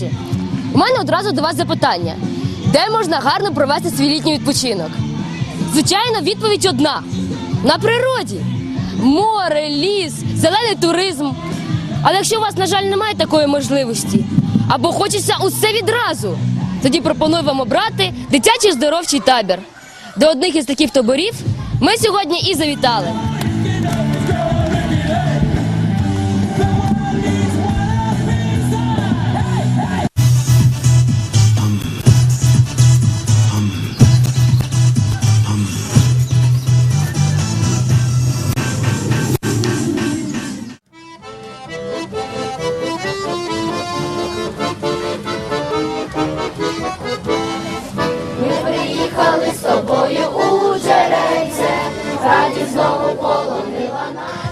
Хлопці, у мене одразу до вас запитання: де можна гарно провести свій літній відпочинок? Звичайно, відповідь одна: на природі. Море, ліс, зелений туризм. Але якщо у вас, на жаль, немає такої можливості, або хочеться усе відразу, тоді пропоную вам обрати дитячий здоровчий табір. До одних із таких таборів ми сьогодні і завітали.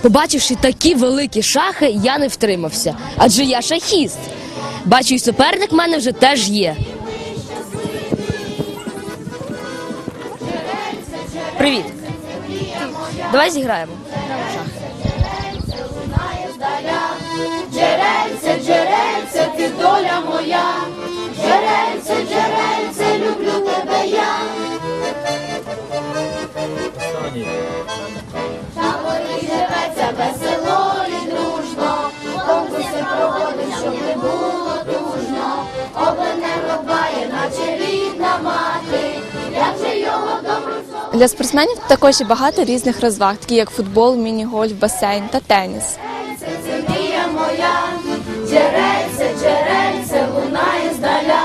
Побачивши такі великі шахи, я не втримався, адже я шахіст. Бачу, і суперник в мене вже теж є. Привіт. Давай зіграємо. Джерельце, джерельце, ти доля моя, джерельце, джерельце, Для спортсменів також є багато різних розваг, такі як футбол, міні-гольф, басейн та теніс. Це мрія моя, джерельце, джерельце, лунає здаля.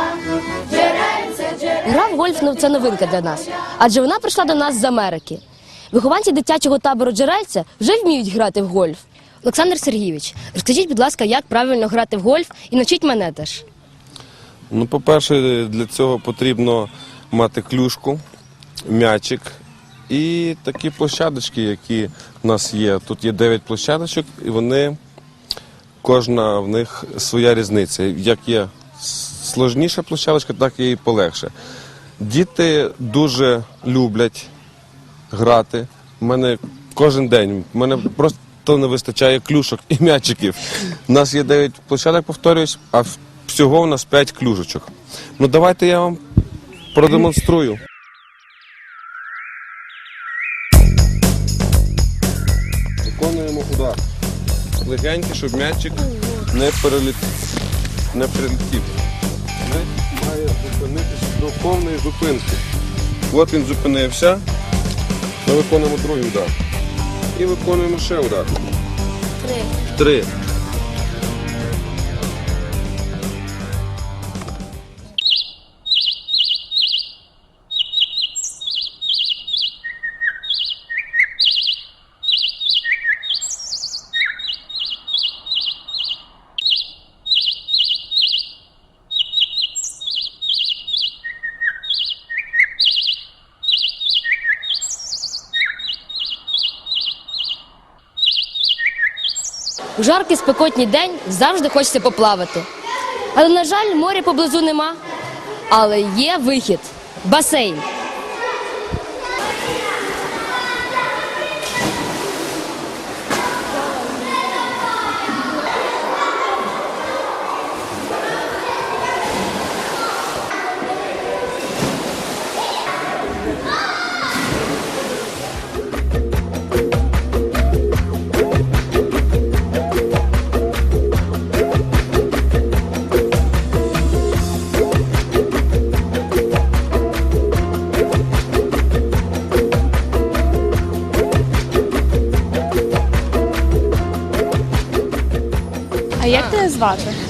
Гра в гольф ну, це новинка для нас, адже вона прийшла до нас з Америки. Вихованці дитячого табору Джерельця вже вміють грати в гольф. Олександр Сергійович, розкажіть, будь ласка, як правильно грати в гольф і навчіть мене теж. Ну, по-перше, для цього потрібно мати клюшку, м'ячик і такі площадочки, які в нас є. Тут є 9 площадочок, і вони, кожна в них своя різниця. Як є сложніша площадочка, так і полегше. Діти дуже люблять грати. У мене кожен день. У мене просто не вистачає клюшок і м'ячиків. У нас є 9 площадок, повторюсь, а всього у нас 5 клюшечок. Ну давайте я вам продемонструю. Легенький, щоб м'ячик не переліт... не перелетів. М'яч має зупинитися до повної зупинки. От він зупинився. Ми виконуємо другий удар. І виконуємо ще удар. Три. Три. У жаркий спекотній день завжди хочеться поплавати. Але, на жаль, моря поблизу нема. Але є вихід басейн.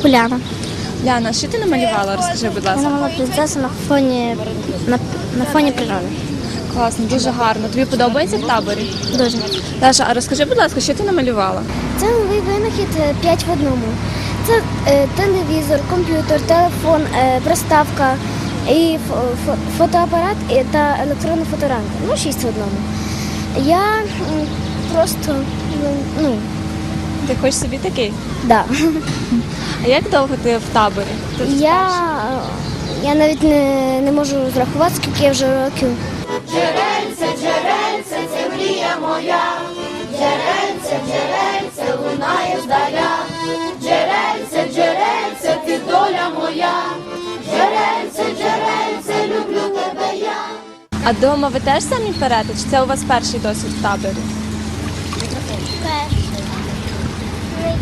Уляна. Ляна, що ти намалювала? Розкажи, будь ласка. мала принцесу на фоні на, на фоні природи. Класно, дуже гарно. Тобі подобається в таборі? Дуже. Даша, а розкажи, будь ласка, що ти намалювала? Це новий винахід 5 в одному. Це е, телевізор, комп'ютер, телефон, е, приставка і фо- фо- фотоапарат і, та електронна фоторамка. Ну, 6 в одному. Я просто ну ти хочеш собі такий? Да. А як довго ти в таборі? Ти Я, е, я навіть не, не можу зрахувати, скільки я вже років. Джерельце, джерельце, це мрія моя. Джерельце, джерельце, лунає здаля. Джерельце, джерельце, ти доля моя. Джерельце, джерельце, люблю тебе я. А дома ви теж самі перете? Чи це у вас перший досвід в таборі?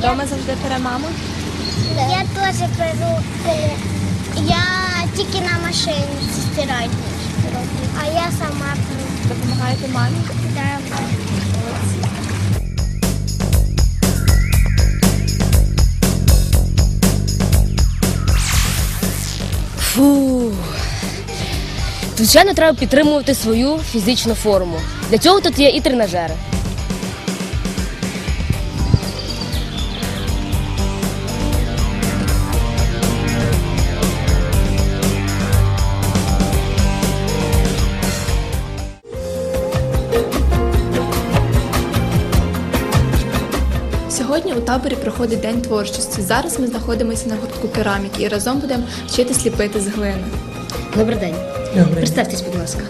Вдома завжди пере мама? Я теж перу. Я тільки на машині стиральні роблю. А я сама перу. Допомагаєте мамі? Да. Фу. Звичайно, треба підтримувати свою фізичну форму. Для цього тут є і тренажери. Сьогодні у таборі проходить день творчості. Зараз ми знаходимося на гуртку кераміки і разом будемо вчити сліпити з глини. Добрий день. Добрий. Представтесь, будь ласка.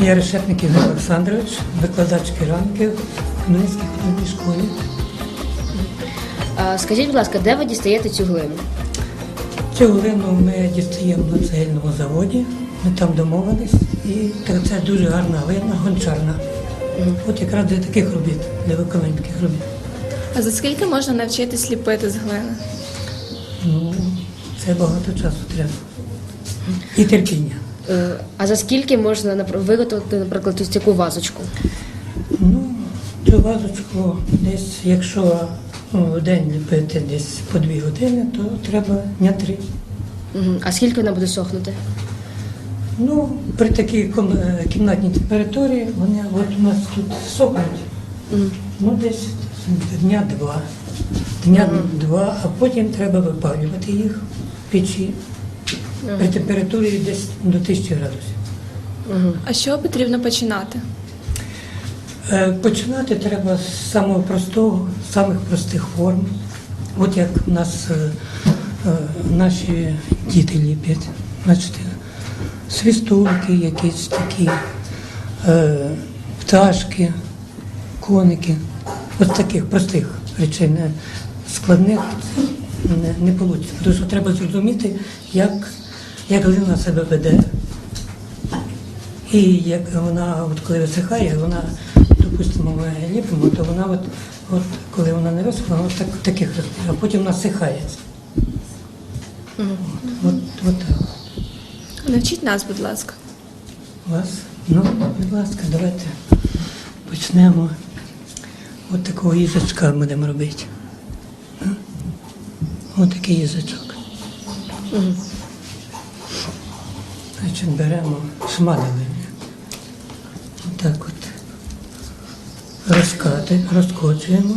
Я Решетник Ігор Олександрович, викладач кераміки в Хмельницькій художній школі. А, скажіть, будь ласка, де ви дістаєте цю глину? Цю глину ми дістаємо на цегельному заводі, ми там домовились, і це дуже гарна глина, гончарна. От якраз для таких робіт, для виконання таких робіт. А за скільки можна навчитись сліпити з глини? Ну, це багато часу треба. І терпіння. Е, А за скільки можна напр- виготовити, наприклад, ось таку вазочку? Ну, цю вазочку десь, якщо ну, в день ліпити десь по дві години, то треба дня три. Мгм. А скільки вона буде сохнути? Ну, при такій ком- е, кімнатній температурі вони от у нас тут сохнуть. Ну, десь дня два. Дня два, а потім треба випалювати їх в печі при температурі десь до 1000 градусів. А з чого потрібно починати? Е, Починати треба з самого простого, з самих простих форм. От як у нас е, е, наші діти ліпять. Бачите, свістулки якісь такі, е, пташки, коники. Ось таких простих речей, не складних не, вийде. Тому що треба зрозуміти, як, як людина себе веде. І як вона, от коли висихає, вона, допустимо, ми ліпимо, то вона, от, от коли вона не висохла, вона так, таких розмірів, а потім вона сихається. От, от, от так. Навчіть нас, будь ласка. Вас? Ну, будь ласка, давайте почнемо. От такого їжачка будемо робити. От такий їжачок. Значить, беремо шмадали. Отак от. Розкати, розкочуємо.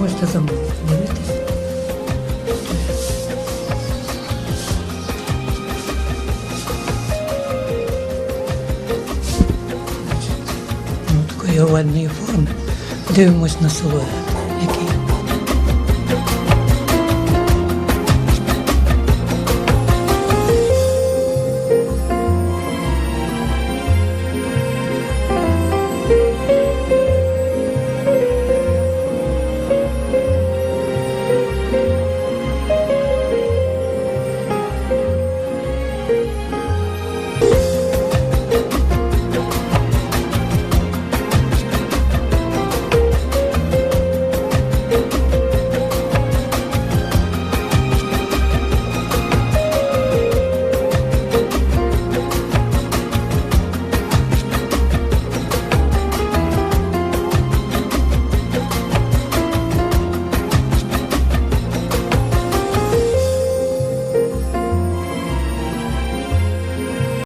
Можете за овальної форми. Дивимось на силует, який